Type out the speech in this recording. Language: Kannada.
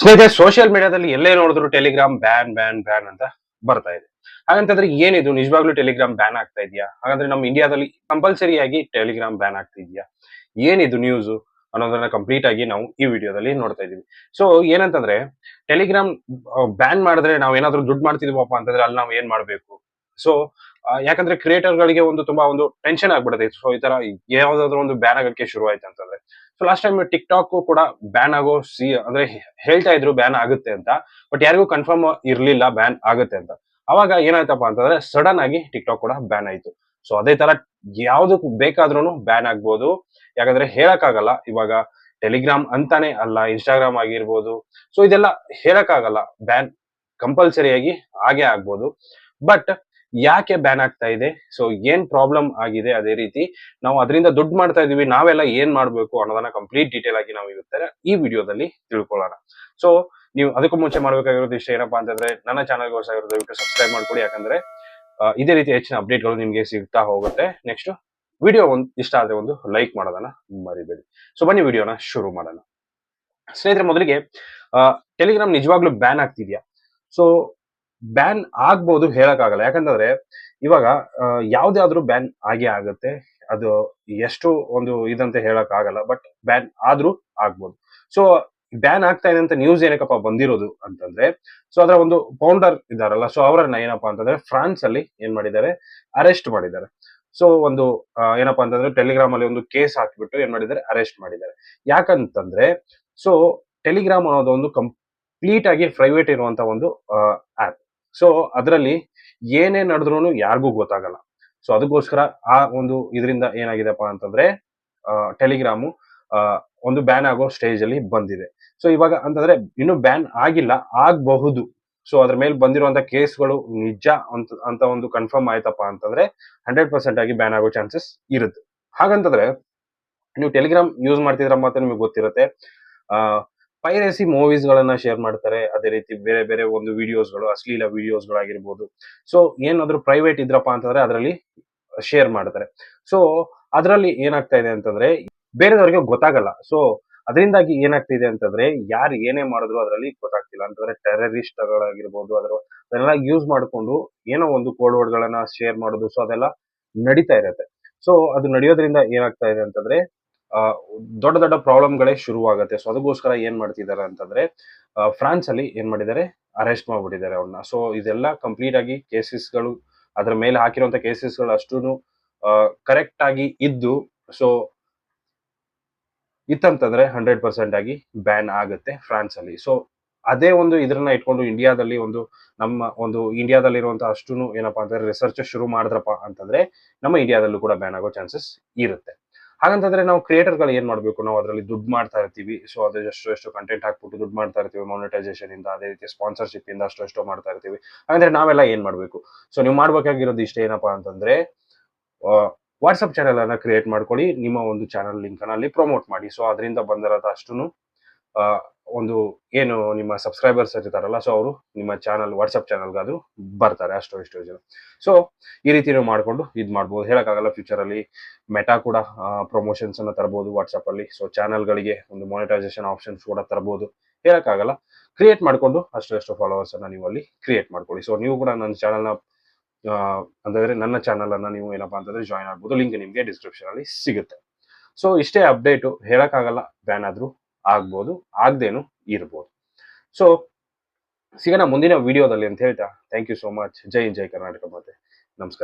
ಸ್ನೇಹಿತರೆ ಸೋಷಿಯಲ್ ಮೀಡಿಯಾದಲ್ಲಿ ಎಲ್ಲೇ ನೋಡಿದ್ರು ಟೆಲಿಗ್ರಾಮ್ ಬ್ಯಾನ್ ಬ್ಯಾನ್ ಬ್ಯಾನ್ ಅಂತ ಬರ್ತಾ ಇದೆ. ಹಾಗಂತಂದ್ರೆ ಏನಿದು? ನಿಜವಾಗ್ಲೂ ಟೆಲಿಗ್ರಾಮ್ ಬ್ಯಾನ್ ಆಗ್ತಾ ಇದೆಯಾ? ಹಾಗಂದ್ರೆ ನಮ್ಮ ಇಂಡಿಯಾದಲ್ಲಿ ಕಂಪಲ್ಸರಿಯಾಗಿ ಟೆಲಿಗ್ರಾಮ್ ಬ್ಯಾನ್ ಆಗ್ತಾ ಇದೆಯಾ? ಏನಿದು ನ್ಯೂಸ್ ಅನ್ನೋದನ್ನ ಕಂಪ್ಲೀಟ್ ಆಗಿ ನಾವು ಈ ವಿಡಿಯೋದಲ್ಲಿ ನೋಡ್ತಾ ಇದೀವಿ ಸೊ ಏನಂತಂದ್ರೆ ಟೆಲಿಗ್ರಾಮ್ ಬ್ಯಾನ್ ಮಾಡಿದ್ರೆ ನಾವ್ ಏನಾದ್ರು ದುಡ್ಡು ಮಾಡ್ತಿದೀವಪ್ಪ ಅಂತಂದ್ರೆ ಅಲ್ಲಿ ನಾವು ಏನ್ ಮಾಡ್ಬೇಕು? ಸೊ ಯಾಕಂದ್ರೆ ಕ್ರಿಯೇಟರ್ ಗಳಿಗೆ ಒಂದು ತುಂಬಾ ಒಂದು ಟೆನ್ಷನ್ ಆಗ್ಬಿಡುತ್ತೆ. ಸೊ ಈ ತರ ಯಾವ್ದಾದ್ರು ಒಂದು ಬ್ಯಾನ್ ಆಗಕ್ಕೆ ಶುರು ಆಯ್ತು ಅಂತಂದ್ರೆ. ಲಾಸ್ಟ್ ಟೈಮ್ ಟಿಕ್ ಟಾಕ್ ಕೂಡ ಬ್ಯಾನ್ ಆಗೋ ಸಿ, ಅಂದ್ರೆ ಹೇಳ್ತಾ ಇದ್ರು ಬ್ಯಾನ್ ಆಗುತ್ತೆ ಅಂತ ಬಟ್ ಯಾರಿಗೂ ಕನ್ಫರ್ಮ್ ಇರ್ಲಿಲ್ಲ ಬ್ಯಾನ್ ಆಗುತ್ತೆ ಅಂತ. ಅವಾಗ ಏನಾಯ್ತಪ್ಪ ಅಂತಂದ್ರೆ ಸಡನ್ ಆಗಿ ಟಿಕ್ ಟಾಕ್ ಕೂಡ ಬ್ಯಾನ್ ಆಯ್ತು. ಸೊ ಅದೇ ತರ ಯಾವ್ದಕ್ ಬೇಕಾದ್ರೂ ಬ್ಯಾನ್ ಆಗ್ಬೋದು. ಯಾಕಂದ್ರೆ ಹೇಳಕ್ಕಾಗಲ್ಲ, ಇವಾಗ ಟೆಲಿಗ್ರಾಮ್ ಅಂತಾನೆ ಅಲ್ಲ ಇನ್ಸ್ಟಾಗ್ರಾಮ್ ಆಗಿರ್ಬೋದು. ಸೊ ಇದೆಲ್ಲ ಹೇಳಕ್ಕಾಗಲ್ಲ ಬ್ಯಾನ್ ಕಂಪಲ್ಸರಿಯಾಗಿ ಹಾಗೆ ಆಗ್ಬೋದು. ಬಟ್ ಯಾಕೆ ಬ್ಯಾನ್ ಆಗ್ತಾ ಇದೆ? ಸೊ ಏನ್ ಪ್ರಾಬ್ಲಮ್ ಆಗಿದೆ ಅದೇ ರೀತಿ ನಾವು ಅದರಿಂದ ದುಡ್ಡು ಮಾಡ್ತಾ ಇದೀವಿ, ನಾವೆಲ್ಲ ಏನ್ ಮಾಡ್ಬೇಕು ಅನ್ನೋದನ್ನ ಕಂಪ್ಲೀಟ್ ಡೀಟೇಲ್ ಆಗಿ ನಾವು ಇರುತ್ತೆ ಈ ವಿಡಿಯೋದಲ್ಲಿ ತಿಳ್ಕೊಳ್ಳೋಣ. ಸೊ ನೀವು ಅದಕ್ಕೂ ಮುಂಚೆ ಮಾಡ್ಬೇಕಾಗಿರೋದು ಇಷ್ಟ ಏನಪ್ಪಾ ಅಂತಂದ್ರೆ, ನನ್ನ ಚಾನಲ್ಗೆ ಹೊಸ ದಯವಿಟ್ಟು ಸಬ್ಸ್ಕ್ರೈಬ್ ಮಾಡ್ಕೊಡಿ ಯಾಕಂದ್ರೆ ಇದೇ ರೀತಿ ಹೆಚ್ಚಿನ ಅಪ್ಡೇಟ್ಗಳು ನಿಮಗೆ ಸಿಗ್ತಾ ಹೋಗುತ್ತೆ. ನೆಕ್ಸ್ಟ್ ವಿಡಿಯೋ ಒಂದು ಇಷ್ಟ ಆದ್ರೆ ಒಂದು ಲೈಕ್ ಮಾಡೋದನ್ನ ಮರಿಬೇಡಿ. ಸೊ ಬನ್ನಿ ವಿಡಿಯೋನ ಶುರು ಮಾಡೋಣ. ಸ್ನೇಹಿತರೆ, ಮೊದಲಿಗೆ ಟೆಲಿಗ್ರಾಮ್ ನಿಜವಾಗ್ಲೂ ಬ್ಯಾನ್ ಆಗ್ತಿದ್ಯಾ? ಸೊ ಬ್ಯಾನ್ ಆಗ್ಬೋದು ಹೇಳಕ್ಕಾಗಲ್ಲ. ಯಾಕಂತಂದ್ರೆ ಇವಾಗ ಯಾವ್ದಾದ್ರು ಬ್ಯಾನ್ ಆಗೇ ಆಗುತ್ತೆ. ಅದು ಎಷ್ಟು ಒಂದು ಇದಂತ ಹೇಳಕ್ ಆಗಲ್ಲ ಬಟ್ ಬ್ಯಾನ್ ಆದ್ರೂ ಆಗ್ಬೋದು. ಸೊ ಬ್ಯಾನ್ ಆಗ್ತಾ ಇದೆ ಅಂತ ನ್ಯೂಸ್ ಏನಕ್ಕಪ್ಪ ಬಂದಿರೋದು ಅಂತಂದ್ರೆ ಸೊ ಅದರ ಒಂದು ಫೌಂಡರ್ ಇದಾರಲ್ಲ ಸೊ ಅವರನ್ನ ಏನಪ್ಪಾ ಅಂತಂದ್ರೆ ಫ್ರಾನ್ಸ್ ಅಲ್ಲಿ ಏನ್ ಮಾಡಿದ್ದಾರೆ ಅರೆಸ್ಟ್ ಮಾಡಿದ್ದಾರೆ. ಸೊ ಒಂದು ಏನಪ್ಪಾ ಅಂತಂದ್ರೆ ಟೆಲಿಗ್ರಾಮ್ ಅಲ್ಲಿ ಒಂದು ಕೇಸ್ ಹಾಕಿಬಿಟ್ಟು ಏನ್ ಮಾಡಿದ್ದಾರೆ ಅರೆಸ್ಟ್ ಮಾಡಿದ್ದಾರೆ. ಯಾಕಂತಂದ್ರೆ ಸೊ ಟೆಲಿಗ್ರಾಮ್ ಅನ್ನೋದು ಒಂದು ಕಂಪ್ಲೀಟ್ ಆಗಿ ಪ್ರೈವೇಟ್ ಇರುವಂತ ಒಂದು ಆಪ್ ಸೊ ಅದರಲ್ಲಿ ಏನೇ ನಡೆದ್ರು ಯಾರಿಗೂ ಗೊತ್ತಾಗಲ್ಲ. ಸೊ ಅದಕ್ಕೋಸ್ಕರ ಆ ಒಂದು ಇದರಿಂದ ಏನಾಗಿದೆಪ್ಪ ಅಂತಂದ್ರೆ ಟೆಲಿಗ್ರಾಮು ಒಂದು ಬ್ಯಾನ್ ಆಗೋ ಸ್ಟೇಜ್ ಅಲ್ಲಿ ಬಂದಿದೆ. ಸೊ ಇವಾಗ ಅಂತಂದ್ರೆ ಇನ್ನು ಬ್ಯಾನ್ ಆಗಿಲ್ಲ, ಆಗಬಹುದು. ಸೊ ಅದ್ರ ಮೇಲೆ ಬಂದಿರುವಂತ ಕೇಸ್ಗಳು ನಿಜ ಅಂತ ಅಂತ ಒಂದು ಕನ್ಫರ್ಮ್ ಆಯ್ತಪ್ಪ ಅಂತಂದ್ರೆ ಹಂಡ್ರೆಡ್ ಪರ್ಸೆಂಟ್ ಆಗಿ ಬ್ಯಾನ್ ಆಗೋ ಚಾನ್ಸಸ್ ಇರುತ್ತೆ. ಹಾಗಂತಂದ್ರೆ, ನೀವು ಟೆಲಿಗ್ರಾಮ್ ಯೂಸ್ ಮಾಡ್ತಿದ್ರ ಮಾತ್ರ ನಿಮಗೆ ಗೊತ್ತಿರುತ್ತೆ. ಪೈರಸಿ ಮೂವೀಸ್ ಗಳನ್ನ ಶೇರ್ ಮಾಡ್ತಾರೆ. ಅದೇ ರೀತಿ ಬೇರೆ ಬೇರೆ ಒಂದು ವಿಡಿಯೋಸ್ಗಳು ಅಶ್ಲೀಲ ವಿಡಿಯೋಸ್ಗಳಾಗಿರ್ಬೋದು ಸೊ ಏನಾದ್ರು ಪ್ರೈವೇಟ್ ಇದ್ರಪ್ಪ ಅಂತಂದ್ರೆ ಅದರಲ್ಲಿ ಶೇರ್ ಮಾಡ್ತಾರೆ. ಸೊ ಅದರಲ್ಲಿ ಏನಾಗ್ತಾ ಇದೆ ಅಂತಂದ್ರೆ, ಬೇರೆದವ್ರಿಗೆ ಗೊತ್ತಾಗಲ್ಲ. ಸೊ ಅದರಿಂದಾಗಿ ಏನಾಗ್ತಿದೆ ಅಂತಂದ್ರೆ, ಯಾರು ಏನೇ ಮಾಡಿದ್ರು ಅದರಲ್ಲಿ ಗೊತ್ತಾಗ್ತಿಲ್ಲ. ಅಂತಂದ್ರೆ ಟೆರರಿಸ್ಟ್ ಗಳಾಗಿರ್ಬೋದು ಅದರ, ಅದನ್ನೆಲ್ಲ ಯೂಸ್ ಮಾಡಿಕೊಂಡು ಏನೋ ಒಂದು ಕೋಡ್ ವರ್ಡ್ ಗಳನ್ನ ಶೇರ್ ಮಾಡೋದು. ಸೊ ಅದೆಲ್ಲ ನಡೀತಾ ಇರತ್ತೆ. ಸೊ ಅದು ನಡೆಯೋದ್ರಿಂದ ಏನಾಗ್ತಾ ಇದೆ ಅಂತಂದ್ರೆ ದೊಡ್ಡ ದೊಡ್ಡ ಪ್ರಾಬ್ಲಮ್ಗಳೇ ಶುರುವಾಗುತ್ತೆ. ಸೊ ಅದಕ್ಕೋಸ್ಕರ ಏನ್ ಮಾಡ್ತಿದ್ದಾರೆ ಅಂತಂದ್ರೆ ಫ್ರಾನ್ಸ್ ಅಲ್ಲಿ ಏನ್ ಮಾಡಿದ್ದಾರೆ? ಅರೆಸ್ಟ್ ಮಾಡ್ಬಿಟ್ಟಿದ್ದಾರೆ ಅವ್ರನ್ನ. ಸೊ ಇದೆಲ್ಲ ಕಂಪ್ಲೀಟ್ ಆಗಿ ಕೇಸಸ್ಗಳು, ಅದ್ರ ಮೇಲೆ ಹಾಕಿರುವಂತ ಕೇಸಸ್ಗಳು ಅಷ್ಟೂ ಕರೆಕ್ಟ್ ಆಗಿ ಇದ್ದು ಸೊ ಇತ್ತಂತಂದ್ರೆ ಹಂಡ್ರೆಡ್ ಪರ್ಸೆಂಟ್ ಆಗಿ ಬ್ಯಾನ್ ಆಗುತ್ತೆ ಫ್ರಾನ್ಸ್ ಅಲ್ಲಿ ಸೊ ಅದೇ ಒಂದು ಇದ್ರನ್ನ ಇಟ್ಕೊಂಡು ಇಂಡಿಯಾದಲ್ಲಿ ಒಂದು ನಮ್ಮ ಒಂದು ಇಂಡಿಯಾದಲ್ಲಿರುವಂತಹ ಅಷ್ಟು ಏನಪ್ಪಾ ಅಂತಂದ್ರೆ ರಿಸರ್ಚ್ ಶುರು ಮಾಡಿದ್ರಪ್ಪ ಅಂತಂದ್ರೆ, ನಮ್ಮ ಇಂಡಿಯಾದಲ್ಲೂ ಕೂಡ ಬ್ಯಾನ್ ಆಗೋ ಚಾನ್ಸಸ್ ಇರುತ್ತೆ. ಹಾಗಂತಂದ್ರೆ ನಾವು ಕ್ರಿಯೇಟರ್ಗಳು ಏನ್ ಮಾಡ್ಬೇಕು? ನಾವು ಅದರಲ್ಲಿ ದುಡ್ಡು ಮಾಡ್ತಾ ಇರ್ತೀವಿ. ಸೊ ಅದ್ರ ಎಷ್ಟು ಎಷ್ಟು ಕಂಟೆಂಟ್ ಹಾಕ್ಬಿಟ್ಟು ದುಡ್ಡು ಮಾಡ್ತಾ ಇರ್ತೀವಿ. ಮಾನಿಟೈಸೇಷನ್ ಇಂದ, ಅದೇ ರೀತಿ ಸ್ಪಾನ್ಸರ್ಶಿಪ್ ಇಂದ ಅಷ್ಟು ಅಷ್ಟು ಮಾಡ್ತಾ ಇರ್ತೀವಿ. ಹಾಗಂದ್ರೆ ನಾವೆಲ್ಲ ಏನ್ ಮಾಡ್ಬೇಕು? ಸೊ ನೀವು ಮಾಡ್ಬೇಕಾಗಿರೋದು ಇಷ್ಟ ಏನಪ್ಪಾ ಅಂತಂದ್ರೆ ವಾಟ್ಸಪ್ ಚಾನೆಲ್ ಅನ್ನ ಕ್ರಿಯೇಟ್ ಮಾಡ್ಕೊಳ್ಳಿ. ನಿಮ್ಮ ಒಂದು ಚಾನಲ್ ಲಿಂಕ್ ಅಲ್ಲಿ ಪ್ರಮೋಟ್ ಮಾಡಿ. ಸೊ ಅದರಿಂದ ಬಂದಿರೋದು ಅಷ್ಟು ಒಂದು ಏನು ನಿಮ್ಮ ಸಬ್ಸ್ಕ್ರೈಬರ್ಸ್ ಇರ್ತಾರಲ್ಲ ಸೊ ಅವರು ನಿಮ್ಮ ಚಾನಲ್ ವಾಟ್ಸಪ್ ಚಾನಲ್ಗಾದ್ರೂ ಬರ್ತಾರೆ ಅಷ್ಟೋ, ಇಷ್ಟೋ ಜನ. ಸೊ ಈ ರೀತಿ ನೀವು ಮಾಡಿಕೊಂಡು ಇದು ಮಾಡ್ಬೋದು. ಹೇಳೋಕ್ಕಾಗಲ್ಲ ಫ್ಯೂಚರ್ ಅಲ್ಲಿ ಮೆಟಾ ಕೂಡ ಪ್ರಮೋಷನ್ಸ್ ತರ್ಬೋದು ತರಬಹುದು ವಾಟ್ಸಪ್ ಅಲ್ಲಿ ಸೊ ಚಾನಲ್ಗಳಿಗೆ ಒಂದು ಮಾನಿಟೈಸೇಷನ್ ಆಪ್ಷನ್ಸ್ ಕೂಡ ತರಬಹುದು ಹೇಳೋಕ್ಕಾಗಲ್ಲ. ಕ್ರಿಯೇಟ್ ಮಾಡಿಕೊಂಡು ಅಷ್ಟೋ ಎಷ್ಟೋ ಫಾಲೋವರ್ಸ್ ಅನ್ನ ನೀವು ಅಲ್ಲಿ ಕ್ರಿಯೇಟ್ ಮಾಡ್ಕೊಳ್ಳಿ. ಸೊ ನೀವು ಕೂಡ ನನ್ನ ಚಾನಲ್ನ ಅಂತಂದರೆ ನನ್ನ ಚಾನಲನ್ನು ನೀವು ಏನಪ್ಪಾ ಅಂತಂದ್ರೆ ಜಾಯ್ನ್ ಆಗ್ಬೋದು. ಲಿಂಕ್ ನಿಮಗೆ ಡಿಸ್ಕ್ರಿಪ್ಷನ್ ಅಲ್ಲಿ ಸಿಗುತ್ತೆ. ಸೊ ಇಷ್ಟೇ ಅಪ್ಡೇಟು ಹೇಳೋಕ್ಕಾಗಲ್ಲ ಬ್ಯಾನ್ ಆದ್ರೂ. ಆಗ್ಬೋದು, ಆಗ್ದೇನು ಇರ್ಬೋದು. ಸೊ ಸಿಗೋಣ ಮುಂದಿನ ವಿಡಿಯೋದಲ್ಲಿ ಅಂತ ಹೇಳ್ತಾ ಥ್ಯಾಂಕ್ ಯು ಸೋ ಮಚ್ ಜೈ ಜೈ ಕರ್ನಾಟಕ ಮತ್ತೆ ನಮಸ್ಕಾರ.